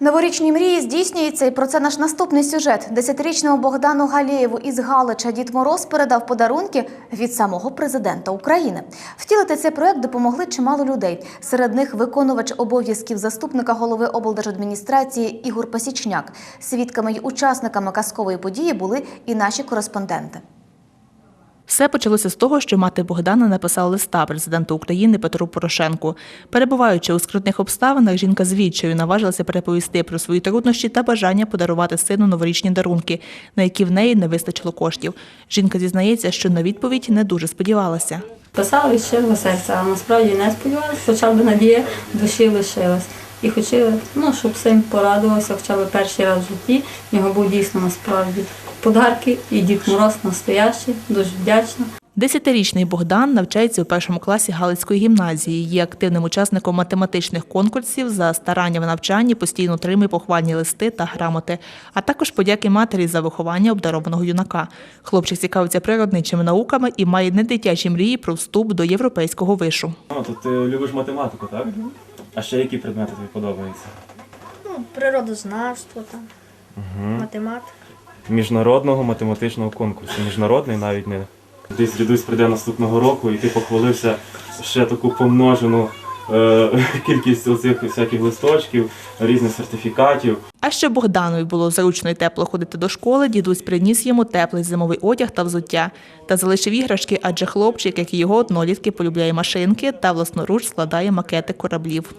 Новорічні мрії здійснюються, і про це наш наступний сюжет. Десятирічному Богдану Галєєву із Галича Дід Мороз передав подарунки від самого президента України. Втілити цей проект допомогли чимало людей. Серед них виконувач обов'язків заступника голови облдержадміністрації Ігор Пасічняк. Свідками й учасниками казкової події були і наші кореспонденти. Все почалося з того, що мати Богдана написала листа президенту України Петру Порошенку. Перебуваючи у скрутних обставинах, жінка з наважилася переповісти про свої труднощі та бажання подарувати сину новорічні дарунки, на які в неї не вистачило коштів. Жінка зізнається, що на відповідь не дуже сподівалася. Писала від щирого серця, а насправді не сподівалася, хоча б надія душі лишилась. І хотіла, ну, щоб син порадувався хоча б перший раз в житті. В нього був дійсно насправді подарки і Дід Мороз настоящий, дуже вдячна. Десятирічний Богдан навчається у першому класі Галицької гімназії. Є активним учасником математичних конкурсів. За старання в навчанні постійно отримує похвальні листи та грамоти, а також подяки матері за виховання обдарованого юнака. Хлопчик цікавиться природничими науками і має недитячі мрії про вступ до європейського вишу. Ну, то ти любиш математику, так? А ще які предмети тобі подобаються? Ну, природознавство там, математика. Міжнародного математичного конкурсу. Міжнародний навіть не. Десь дідусь прийде наступного року і ти похвалився ще таку помножену е, кількість оцих всяких листочків, різних сертифікатів. А щоб Богданові було зручно і тепло ходити до школи, дідусь приніс йому теплий зимовий одяг та взуття та залишив іграшки, адже хлопчик, як і його однолітки, полюбляє машинки та власноруч складає макети кораблів.